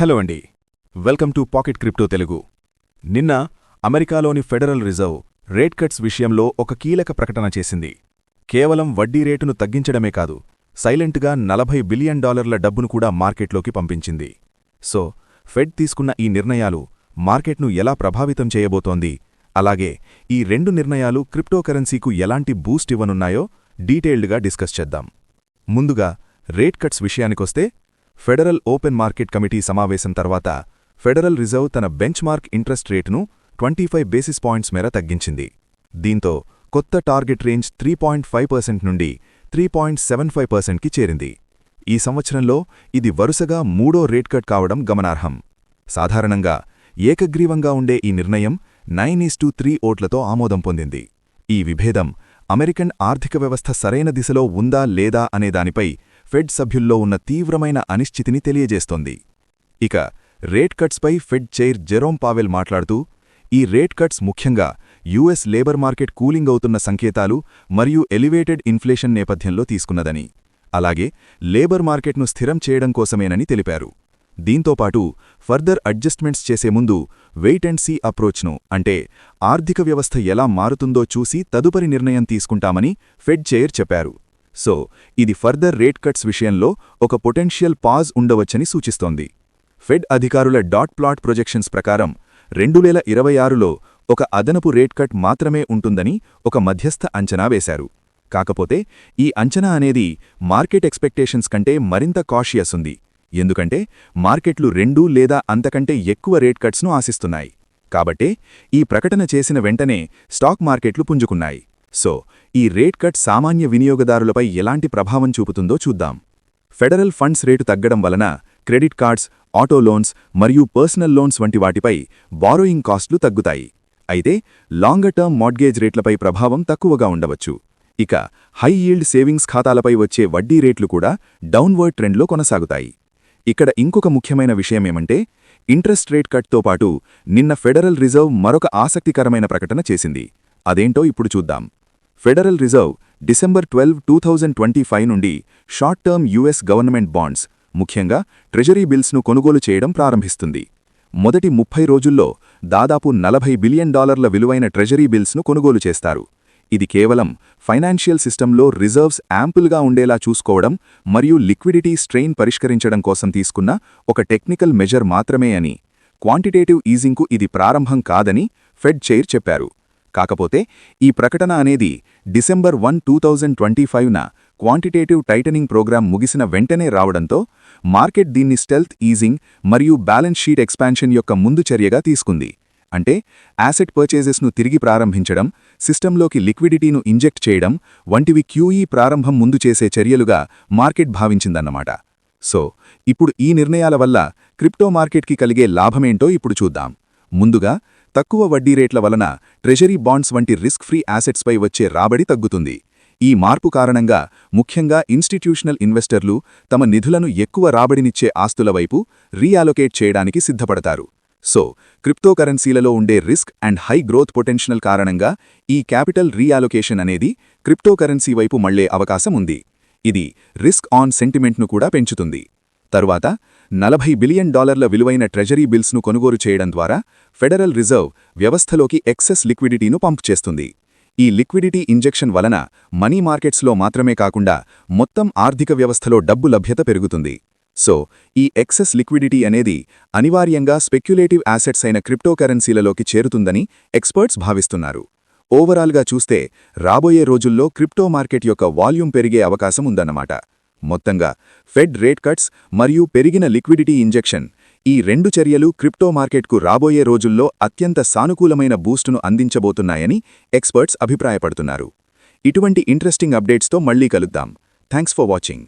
Hello అండి. Welcome to pocket crypto Telugu. నిన్న అమెరికాలోని ఫెడరల్ రిజర్వ్ రేట్ కట్స్ విషయంలో ఒక కీలక ప్రకటన చేసింది. కేవలం వడ్డీ రేటును తగ్గించడమే కాదు సైలెంట్గా నలభై బిలియన్ డాలర్ల డబ్బును కూడా మార్కెట్లోకి పంపించింది. సో ఫెడ్ తీసుకున్న ఈ నిర్ణయాలు మార్కెట్ను ఎలా ప్రభావితం చేయబోతోంది అలాగే ఈ రెండు నిర్ణయాలు క్రిప్టోకరెన్సీకు ఎలాంటి బూస్ట్ ఇవ్వనున్నాయో డీటెయిల్డ్గా డిస్కస్ చేద్దాం. ముందుగా రేట్ కట్స్ విషయానికొస్తే ఫెడరల్ ఓపెన్ మార్కెట్ కమిటీ సమావేశం తర్వాత ఫెడరల్ రిజర్వ్ తన బెంచ్ మార్క్ ఇంట్రెస్ట్ రేటును ట్వంటీ ఫైవ్ బేసిస్ పాయింట్స్ మేర తగ్గించింది. దీంతో కొత్త target range three point five percent నుండి త్రీ పాయింట్ సెవెన్ ఫైవ్ పర్సెంట్కి చేరింది. ఈ సంవత్సరంలో ఇది వరుసగా మూడో రేట్ కట్ కావడం గమనార్హం. సాధారణంగా ఏకగ్రీవంగా ఉండే ఈ నిర్ణయం నైన్ ఈస్ టూ త్రీ ఓట్లతో ఆమోదం పొందింది. ఈ విభేదం అమెరికన్ ఆర్థిక వ్యవస్థ సరైన దిశలో ఉందా లేదా అనేదానిపై ఫెడ్ సభ్యుల్లో ఉన్న తీవ్రమైన అనిశ్చితిని తెలియజేస్తోంది. ఇక రేట్ కట్స్పై ఫెడ్ చైర్ జెరోమ్ పావెల్ మాట్లాడుతూ ఈ రేట్ కట్స్ ముఖ్యంగా యుఎస్ లేబర్ మార్కెట్ కూలింగ్ అవుతున్న సంకేతాలు మరియు ఎలివేటెడ్ ఇన్ఫ్లేషన్ నేపథ్యంలో తీసుకున్నదని అలాగే లేబర్ మార్కెట్ను స్థిరం చేయడం కోసమేనని తెలిపారు. దీంతోపాటు ఫర్దర్ అడ్జస్ట్మెంట్స్ చేసే ముందు వెయిట్ అండ్ సీ అప్రోచ్ను అంటే ఆర్థిక వ్యవస్థ ఎలా మారుతుందో చూసి తదుపరి నిర్ణయం తీసుకుంటామని ఫెడ్ చైర్ చెప్పారు. సో ఇది ఫర్దర్ రేట్ కట్స్ విషయంలో ఒక పొటెన్షియల్ పాజ్ ఉండవచ్చని సూచిస్తోంది. ఫెడ్ అధికారుల డాట్ ప్లాట్ ప్రొజెక్షన్స్ ప్రకారం రెండు వేల ఇరవై ఆరులో ఒక అదనపు రేట్ కట్ మాత్రమే ఉంటుందని ఒక మధ్యస్థ అంచనా వేశారు. కాకపోతే ఈ అంచనా అనేది మార్కెట్ ఎక్స్పెక్టేషన్స్ కంటే మరింత కాషియస్ ఉంది. ఎందుకంటే మార్కెట్లు రెండు లేదా అంతకంటే ఎక్కువ రేట్ కట్స్ను ఆశిస్తున్నాయి. కాబట్టే ఈ ప్రకటన చేసిన వెంటనే స్టాక్ మార్కెట్లు పుంజుకున్నాయి. సో ఈ రేట్ కట్ సామాన్య వినియోగదారులపై ఎలాంటి ప్రభావం చూపుతుందో చూద్దాం. ఫెడరల్ ఫండ్స్ రేటు తగ్గడం వలన క్రెడిట్ కార్డ్స్ ఆటో లోన్స్ మరియు పర్సనల్ లోన్స్ వంటి వాటిపై బారోయింగ్ కాస్ట్లు తగ్గుతాయి. అయితే లాంగర్ టర్మ్ మార్గేజ్ రేట్లపై ప్రభావం తక్కువగా ఉండవచ్చు. ఇక హై ఈల్డ్ సేవింగ్స్ ఖాతాలపై వచ్చే వడ్డీ రేట్లు కూడా డౌన్వర్డ్ ట్రెండ్లో కొనసాగుతాయి. ఇక్కడ ఇంకొక ముఖ్యమైన విషయమేమంటే ఇంట్రెస్ట్ రేట్ కట్తో పాటు నిన్న ఫెడరల్ రిజర్వ్ మరొక ఆసక్తికరమైన ప్రకటన చేసింది. అదేంటో ఇప్పుడు చూద్దాం. Federal reserve December twelve two thousand twenty five నుండి short term US government bonds ముఖ్యంగా ట్రెజరీ బిల్స్ను కొనుగోలు చేయడం ప్రారంభిస్తుంది. మొదటి ముప్పై రోజుల్లో దాదాపు నలభై బిలియన్ డాలర్ల విలువైన ట్రెజరీ బిల్స్ను కొనుగోలు చేస్తారు. ఇది కేవలం ఫైనాన్షియల్ సిస్టంలో రిజర్వ్స్ యాంపుల్గా ఉండేలా చూసుకోవడం మరియు లిక్విడిటీ స్ట్రెయిన్ పరిష్కరించడం కోసం తీసుకున్న ఒక టెక్నికల్ మెజర్ మాత్రమే అని. క్వాంటిటేటివ్ ఈజింగ్కు ఇది ప్రారంభం కాదని ఫెడ్ చైర్ చెప్పారు. కాకపోతే ఈ ప్రకటన అనేది December one two thousand twenty ఫైవ్న quantitative tightening programme ముగిసిన వెంటనే రావడంతో మార్కెట్ దీన్ని స్టెల్త్ ఈజింగ్ మరియు బ్యాలెన్స్ షీట్ ఎక్స్పాన్షన్ యొక్క ముందు చర్యగా తీసుకుంది. అంటే యాసెట్ పర్చేజెస్ను తిరిగి ప్రారంభించడం సిస్టంలోకి లిక్విడిటీను ఇంజెక్ట్ చేయడం వంటివి క్యూఈ ప్రారంభం ముందు చేసే చర్యలుగా మార్కెట్ భావించిందన్నమాట. సో ఇప్పుడు ఈ నిర్ణయాల వల్ల క్రిప్టో మార్కెట్కి కలిగే లాభమేంటో ఇప్పుడు చూద్దాం. ముందుగా తక్కువ వడ్డీ రేట్ల వలన ట్రెజరీ బాండ్స్ వంటి రిస్క్ ఫ్రీ యాసెట్స్పై వచ్చే రాబడి తగ్గుతుంది. ఈ మార్పు కారణంగా ముఖ్యంగా ఇన్స్టిట్యూషనల్ ఇన్వెస్టర్లు తమ నిధులను ఎక్కువ రాబడినిచ్చే ఆస్తుల వైపు రీఅలొకేట్ చేయడానికి సిద్ధపడతారు. సో క్రిప్టోకరెన్సీలలో ఉండే risk and high growth potential కారణంగా ఈ క్యాపిటల్ రీఅలొకేషన్ అనేది క్రిప్టోకరెన్సీ వైపు మళ్ళే అవకాశం ఉంది. ఇది రిస్క్ ఆన్ సెంటిమెంట్ను కూడా పెంచుతుంది. తరువాత నలభై బిలియన్ డాలర్ల విలువైన ట్రెజరీ బిల్స్ను కొనుగోలు చేయడం ద్వారా ఫెడరల్ రిజర్వ్ వ్యవస్థలోకి ఎక్సెస్ లిక్విడిటీను పంప్ చేస్తుంది. ఈ లిక్విడిటీ ఇంజెక్షన్ వలన మనీ మార్కెట్స్లో మాత్రమే కాకుండా మొత్తం ఆర్థిక వ్యవస్థలో డబ్బు లభ్యత పెరుగుతుంది. సో ఈ ఎక్సెస్ లిక్విడిటీ అనేది అనివార్యంగా స్పెక్యులేటివ్ యాసెట్స్ అయిన క్రిప్టోకరెన్సీలలోకి చేరుతుందని ఎక్స్పర్ట్స్ భావిస్తున్నారు. ఓవరాల్గా చూస్తే రాబోయే రోజుల్లో క్రిప్టో మార్కెట్ యొక్క వాల్యూమ్ పెరిగే అవకాశం ఉందన్నమాట. మొత్తంగా ఫెడ్ రేట్ కట్స్ మరియు పెరిగిన లిక్విడిటీ ఇంజెక్షన్. ఈ రెండు చర్యలు క్రిప్టో మార్కెట్కు రాబోయే రోజుల్లో అత్యంత సానుకూలమైన బూస్టును అందించబోతున్నాయని ఎక్స్పర్ట్స్ అభిప్రాయపడుతున్నారు. ఇటువంటి ఇంట్రెస్టింగ్ అప్డేట్స్తో మళ్ళీ కలుద్దాం. Thanks for watching.